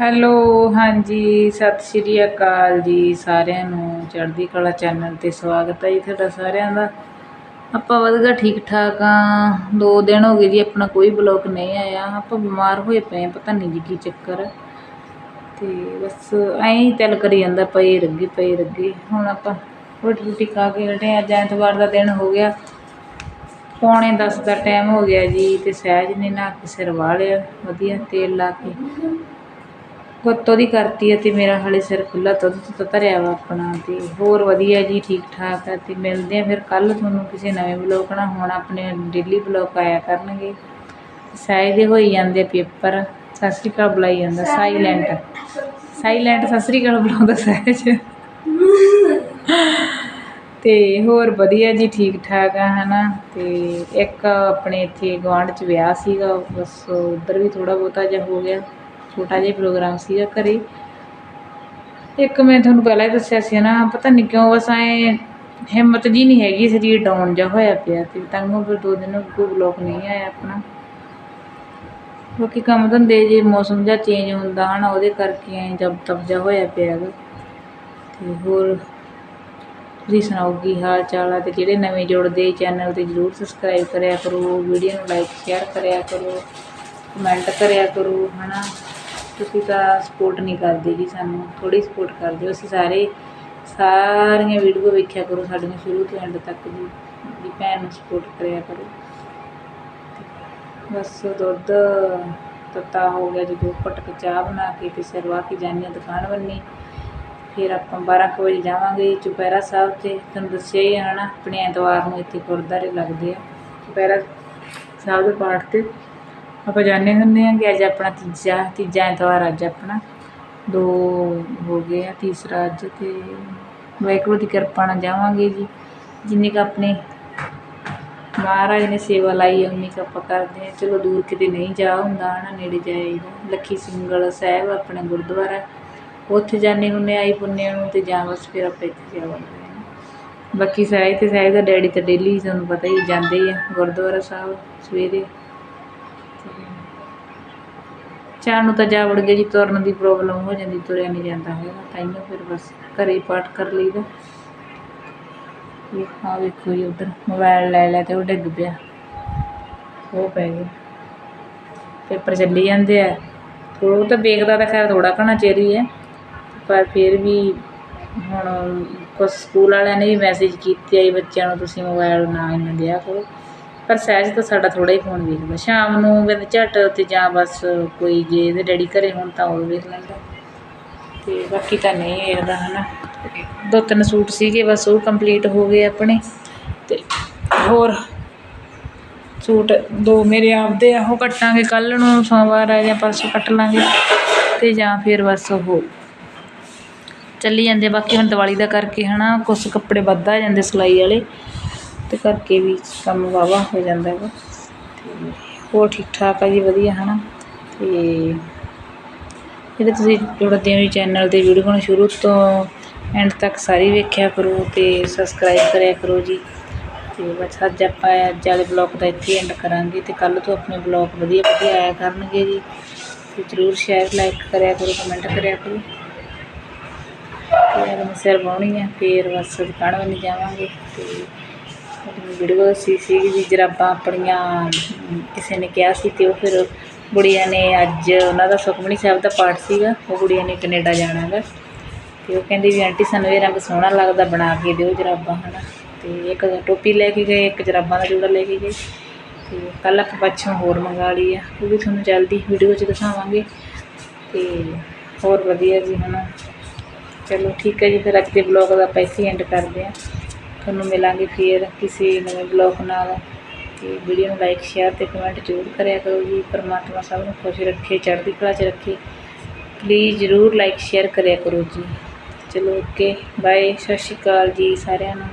Hello, ਹਾਂਜੀ, ਸਤਿ ਸ਼੍ਰੀ ਅਕਾਲ ਜੀ ਸਾਰਿਆਂ ਨੂੰ। ਚੜ੍ਹਦੀ ਕਲਾ ਚੈਨਲ ਤੇ ਸਵਾਗਤ ਹੈ ਜੀ ਤੁਹਾਡਾ ਸਾਰਿਆਂ ਦਾ। ਆਪਾਂ ਵਧੀਆ ਠੀਕ ਠਾਕ ਆ। ਦੋ ਦਿਨ ਹੋ ਗਏ ਜੀ, ਆਪਣਾ ਕੋਈ ਬਲੌਗ ਨਹੀਂ ਆਇਆ। ਆਪਾਂ ਬਿਮਾਰ ਹੋਏ ਪਏ ਆ ਪਤਾ ਨਹੀਂ ਜੀ ਕੀ ਚੱਕਰ। ਹੈ ਤੇ ਬਸ ਐਂ ਹੀ ਤਿਲ ਕਰੀ ਜਾਂਦਾ, ਪਏ ਰੱਗੇ ਪਏ ਰੱਗੇ ਹੁਣ ਆਪਾਂ ਰੋਟੀ ਰੋਟੀ ਖਾ ਕੇ ਹਟੇ ਅੱਜ ਐਤਵਾਰ ਦਾ ਦਿਨ ਹੋ ਗਿਆ। ਪੌਣੇ 10 ਦਾ ਟਾਈਮ ਹੋ ਗਿਆ ਜੀ, ਤੇ ਸਹਿਜ ਨੇ ਨਾ ਕੇ ਸਿਰ ਵਾਹ ਲਿਆ ਵਧੀਆ ਤੇਲ ਲਾ ਕੇ ਗੁੱਤ ਉਹਦੀ ਕਰਤੀ ਹੈ ਤੇ ਮੇਰਾ ਹਾਲੇ ਸਿਰ ਖੁੱਲਾ ਦੁੱਧ ਤੋਂ ਧਰਿਆ ਵਾ ਆਪਣਾ ਤੇ ਹੋਰ ਵਧੀਆ ਜੀ ਠੀਕ ਠਾਕ ਹੈ ਤੇ ਮਿਲਦੇ ਆ ਫਿਰ ਕੱਲ ਤੁਹਾਨੂੰ ਕਿਸੇ ਨਵੇਂ ਬਲੌਗ ਨਾਲ। ਹੁਣ ਆਪਣੇ ਡੇਲੀ ਬਲੌਗ ਆਇਆ ਕਰਨਗੇ। ਸਾਈ ਦੇ ਹੋਈ ਜਾਂਦੇ ਪੇਪਰ, ਸਤਿ ਸ਼੍ਰੀ ਅਕਾਲ ਬੁਲਾਈ ਜਾਂਦਾ ਸਾਈਲੈਂਟ ਸਾਈਲੈਂਟ ਸਤਿ ਸ਼੍ਰੀ ਅਕਾਲ ਬੁਲਾਉਂਦਾ ਸਹਿਜ ਤੇ ਹੋਰ ਵਧੀਆ ਜੀ ਠੀਕ ਠਾਕ ਆ, ਹਨਾ? ਤੇ ਇੱਕ ਆਪਣੇ ਇੱਥੇ ਗੁਆਂਢ ਚ ਵਿਆਹ ਸੀਗਾ, ਬਸ ਉਧਰ ਵੀ ਥੋੜਾ ਬਹੁਤਾ ਜਿਹਾ ਹੋ ਗਿਆ। ਛੋਟਾ ਜਿਹਾ ਪ੍ਰੋਗਰਾਮ ਸੀਗਾ ਘਰੇ। ਇੱਕ ਮੈਂ ਤੁਹਾਨੂੰ ਪਹਿਲਾਂ ਹੀ ਦੱਸਿਆ ਸੀ ਨਾ, ਪਤਾ ਨਹੀਂ ਕਿਉਂ ਬਸ ਐ ਹਿੰਮਤ ਜੀ ਨਹੀਂ ਹੈਗੀ ਸਰੀਰ ਡਾਊਨ ਜਿਹਾ ਹੋਇਆ ਪਿਆ ਤੇ ਤੰਗੋਂ ਫਿਰ ਦੋ ਦਿਨ ਕੋਈ ਬਲੌਗ ਨਹੀਂ ਆਇਆ ਆਪਣਾ। ਬਾਕੀ ਕੰਮ ਧੰਦੇ ਜੇ ਮੌਸਮ ਜਿਹਾ ਚੇਂਜ ਹੁੰਦਾ ਹਨਾ, ਉਹਦੇ ਕਰਕੇ ਐ ਜਬ ਤਬ ਜਿਹਾ ਹੋਇਆ ਪਿਆ ਗਾ। ਤੇ ਹੋਰ ਤੁਸੀਂ ਸੁਣਾਓ ਕੀ ਹਾਲ ਚਾਲ ਆ ਤੇ ਜਿਹੜੇ ਨਵੇਂ ਜੁੜਦੇ ਚੈਨਲ ਤੇ ਜਰੂਰ ਸਬਸਕ੍ਰਾਈਬ ਕਰਿਆ ਕਰੋ ਵੀਡੀਓ ਨੂੰ ਲਾਈਕ ਸ਼ੇਅਰ ਕਰਿਆ ਕਰੋ ਕਮੈਂਟ ਕਰਿਆ ਕਰੋ, ਹਨਾ। ਤੁਸੀਂ ਤਾਂ ਸਪੋਰਟ ਨਹੀਂ ਕਰਦੇ ਜੀ ਸਾਨੂੰ ਥੋੜੀ ਸਪੋਰਟ ਕਰਦੇ ਹੋ। ਅਸੀਂ ਸਾਰੇ, ਸਾਰੀਆਂ ਵੀਡੀਓ ਵੇਖਿਆ ਕਰੋ ਸਾਡੀਆਂ ਸ਼ੁਰੂ ਤੋਂ ਐਂਡ ਤੱਕ ਜੀ ਜੀ ਭੈਣ ਨੂੰ ਸਪੋਰਟ ਕਰਿਆ ਕਰੋ। ਬਸ ਦੁੱਧ ਤੱਤਾ ਹੋ ਗਿਆ ਜਦੋਂ ਘੁੱਟ ਕੇ ਚਾਹ ਬਣਾ ਕੇ ਤੇ ਸਰਵਾ ਕੇ ਜਾਂਦੇ ਹਾਂ ਦੁਕਾਨ ਬੰਨੀ ਫਿਰ ਆਪਾਂ 12 ਕੁ ਵਜੇ ਜਾਵਾਂਗੇ ਚੁਪਹਿਰਾ ਸਾਹਿਬ ਤੇ। ਤੁਹਾਨੂੰ ਦੱਸਿਆ ਹੀ ਹੈ ਨਾ, ਆਪਣੇ ਐਤਵਾਰ ਨੂੰ ਇੱਥੇ ਗੁਰਦੁਆਰੇ ਲੱਗਦੇ ਆ। ਚੁਪਹਿਰਾ ਸਾਹਿਬ ਦੇ ਪਾਠ ਤੇ। ਆਪਾਂ ਜਾਂਦੇ ਹੁੰਦੇ ਹਾਂ ਕਿ ਅੱਜ ਆਪਣਾ ਤੀਜਾ ਤੀਜਾ ਐਤਵਾਰ ਅੱਜ ਆਪਣਾ। ਦੋ ਹੋ ਗਏ ਆ, ਤੀਸਰਾ ਅੱਜ ਅਤੇ ਵਾਹਿਗੁਰੂ ਦੀ ਕਿਰਪਾ ਨਾਲ ਜਾਵਾਂਗੇ ਜੀ। ਜਿੰਨੀ ਕੁ ਆਪਣੇ ਮਹਾਰਾਜ ਨੇ ਸੇਵਾ ਲਾਈ ਉਨੀ ਕੁ ਆਪਾਂ ਕਰਦੇ ਹਾਂ ਚਲੋ ਦੂਰ ਕਿਤੇ ਨਹੀਂ ਜਾ ਹੁੰਦਾ, ਹਨਾ, ਨੇੜੇ ਜਾਈਦਾ ਲੱਖੀ ਸਿੰਘਲ ਸਾਹਿਬ ਆਪਣਾ ਗੁਰਦੁਆਰਾ। ਉੱਥੇ ਜਾਂਦੇ ਹੁੰਦੇ ਆਈ ਪੁੰਨਿਆਂ ਨੂੰ ਤੇ ਜਾਂ ਬਸ ਫਿਰ ਆਪਾਂ ਇੱਥੇ ਜਾਵਾਂਗੇ। ਬਾਕੀ ਸਾਹਿਬ ਤੇ ਸਾਹਿਬ ਦਾ ਡੈਡੀ ਤਾਂ ਡੇਲੀ ਤੁਹਾਨੂੰ ਪਤਾ ਹੀ ਜਾਂਦੇ ਹੀ ਆ ਗੁਰਦੁਆਰਾ ਸਾਹਿਬ ਸਵੇਰੇ। ਚਾਹ ਨੂੰ ਤਾਂ ਜਾ ਵੜ ਗਏ ਜੀ, ਤੁਰਨ ਦੀ ਪ੍ਰੋਬਲਮ ਹੋ ਜਾਂਦੀ, ਤੁਰਿਆ ਨਹੀਂ ਜਾਂਦਾ ਹੈਗਾ ਤਾਈਓ ਫਿਰ ਬਸ ਘਰੇ ਪਾਠ ਕਰ ਲਈਦਾ। ਇਹ ਆ ਵੇਖੋ ਜੀ ਉਧਰ ਮੋਬਾਈਲ ਲੈ ਲੈ ਤੇ ਉਹ ਡਿੱਗ ਪਿਆ। ਉਹ ਪੈ ਗਿਆ। ਪੇਪਰ ਚੱਲੀ ਜਾਂਦੇ ਆ। ਥੋੜਾ ਤਾਂ ਵੇਖਦਾ ਤਾਂ ਖੈਰ ਥੋੜਾ ਘਣਾ ਚਿਰ ਹੀ ਹੈ, ਪਰ ਫਿਰ ਵੀ ਹੁਣ ਕੁਛ ਸਕੂਲ ਵਾਲਿਆਂ ਨੇ ਵੀ ਮੈਸੇਜ ਕੀਤੇ ਆ ਜੀ, ਬੱਚਿਆਂ ਨੂੰ ਤੁਸੀਂ ਮੋਬਾਈਲ ਨਾ ਇਹਨਾਂ ਦਿਆ ਕਰੋ। ਪਰ ਸਹਿਜ ਤਾਂ ਸਾਡਾ ਥੋੜ੍ਹਾ ਹੀ ਫੋਨ ਵੇਖਦਾ ਸ਼ਾਮ ਨੂੰ ਕਹਿੰਦੇ ਝੱਟ ਅਤੇ ਜਾਂ ਬਸ ਕੋਈ ਜੇ ਇਹਦੇ ਡੈਡੀ ਘਰ ਹੋਣ ਤਾਂ ਉਹ ਵੇਖ ਲੈਂਦਾ। ਅਤੇ ਬਾਕੀ ਤਾਂ ਨਹੀਂ ਵੇਖਦਾ ਹੈ ਨਾ ਦੋ ਤਿੰਨ ਸੂਟ ਸੀਗੇ, ਬਸ ਉਹ ਕੰਪਲੀਟ ਹੋ ਗਏ ਆਪਣੇ। ਅਤੇ ਹੋਰ ਸੂਟ ਦੋ ਮੇਰੇ ਆਪਦੇ ਆ, ਉਹ ਕੱਟਾਂਗੇ ਕੱਲ ਨੂੰ, ਸੋਮਵਾਰ ਆ ਜਾਂ ਪਰਸੋਂ ਕੱਟ ਲਾਂਗੇ। ਤੇ ਜਾਂ ਫਿਰ ਬਸ ਉਹ ਚੱਲੀ ਜਾਂਦੇ ਬਾਕੀ ਹੁਣ ਦੀਵਾਲੀ ਦਾ ਕਰਕੇ ਹਨਾ, ਕੁਛ ਕੱਪੜੇ ਵੱਧ ਆ ਜਾਂਦੇ ਸਿਲਾਈ ਵਾਲੇ। ਤੇ ਕਰਕੇ ਵੀ ਕੰਮ ਵਾਵਾ ਹੋ ਜਾਂਦਾ ਹੈਗਾ। ਤੇ ਹੋਰ ਠੀਕ ਠਾਕ ਆ ਜੀ, ਵਧੀਆ ਹੈ ਨਾ ਤੇ ਜਿਹੜੇ ਤੁਸੀਂ ਜੁੜਦੇ ਹੋ ਚੈਨਲ ਤੇ, ਵੀਡੀਓ ਨੂੰ ਸ਼ੁਰੂ ਤੋਂ ਐਂਡ ਤੱਕ ਸਾਰੀ ਵੇਖਿਆ ਕਰੋ ਤੇ ਸਬਸਕ੍ਰਾਈਬ ਕਰਿਆ ਕਰੋ ਜੀ। ਤੇ ਬਸ ਅੱਜ ਆਪਾਂ ਅੱਜ ਵਾਲੇ ਬਲੌਗ ਦਾ ਇੱਥੇ ਐਂਡ ਕਰਾਂਗੇ ਤੇ ਕੱਲ ਤੋਂ ਆਪਣੇ ਬਲੌਗ ਵਧੀਆ ਵਧੀਆ ਆਇਆ ਕਰਨਗੇ ਜੀ। ਤੇ ਜਰੂਰ ਸ਼ੇਅਰ ਲਾਈਕ ਕਰਿਆ ਕਰੋ ਕਮੈਂਟ ਕਰਿਆ ਕਰੋ। ਤੇ ਮੈਂ ਸਿਰ ਬਾਉਣੀ ਆ, ਫੇਰ ਬਸ ਦੁਕਾਨ ਵੱਲ ਜਾਵਾਂਗੇ ਤੇ ਵੀਡੀਓ ਸੀ ਸੀ ਵੀ ਜਰਾਬਾਂ ਆਪਣੀਆਂ, ਕਿਸੇ ਨੇ ਕਿਹਾ ਸੀ ਤੇ ਉਹ ਫਿਰ ਗੁੜੀਆ ਨੇ ਅੱਜ ਉਹਨਾਂ ਦਾ ਸੁਖਮਨੀ ਸਾਹਿਬ ਦਾ ਪਾਠ ਸੀਗਾ, ਉਹ ਗੁੜੀਆ ਨੇ ਕੈਨੇਡਾ ਜਾਣਾ ਹੈਗਾ। ਤੇ ਉਹ ਕਹਿੰਦੀ ਵੀ ਆਂਟੀ ਸਾਨੂੰ ਇਹ ਰੰਗ ਸੋਹਣਾ ਲੱਗਦਾ, ਬਣਾ ਕੇ ਦਿਓ ਜਰਾਬਾਂ, ਹਨਾ। ਤੇ ਇੱਕ ਟੋਪੀ ਲੈ ਕੇ ਗਏ, ਇੱਕ ਜਰਾਬਾਂ ਦਾ ਜੋੜਾ ਲੈ ਕੇ ਗਏ। ਤੇ ਕੱਲ ਆਪਾਂ ਪੱਛੋਂ ਹੋਰ ਮੰਗਾ ਲਈ ਆ, ਉਹ ਵੀ ਤੁਹਾਨੂੰ ਜਲਦੀ ਵੀਡੀਓ 'ਚ ਦਿਖਾਵਾਂਗੇ। ਤੇ ਹੋਰ ਵਧੀਆ ਜੀ, ਹਨਾ। ਚਲੋ ਠੀਕ ਹੈ ਜੀ, ਫਿਰ ਅੱਜ ਦੇ ਬਲੌਗ ਦਾ ਆਪਾਂ ਇੱਥੇ ਐਂਡ ਕਰਦੇ ਹਾਂ। ਤੁਹਾਨੂੰ ਮਿਲਾਂਗੇ ਫਿਰ ਕਿਸੇ ਨਵੇਂ ਬਲੌਗ ਨਾਲ। ਤੇ ਵੀਡੀਓ ਨੂੰ ਲਾਈਕ ਸ਼ੇਅਰ ਤੇ ਕਮੈਂਟ ਜ਼ਰੂਰ ਕਰਿਆ ਕਰੋ ਜੀ। ਪਰਮਾਤਮਾ ਸਭ ਨੂੰ ਖੁਸ਼ ਰੱਖੇ, ਚੜ੍ਹਦੀ ਕਲਾ 'ਚ ਰੱਖੇ। ਪਲੀਜ਼ ਜ਼ਰੂਰ ਲਾਈਕ ਸ਼ੇਅਰ ਕਰਿਆ ਕਰੋ ਜੀ। ਚਲੋ ਓਕੇ ਬਾਏ ਸਤਿ ਸ਼੍ਰੀ ਅਕਾਲ ਜੀ ਸਾਰਿਆਂ ਨੂੰ।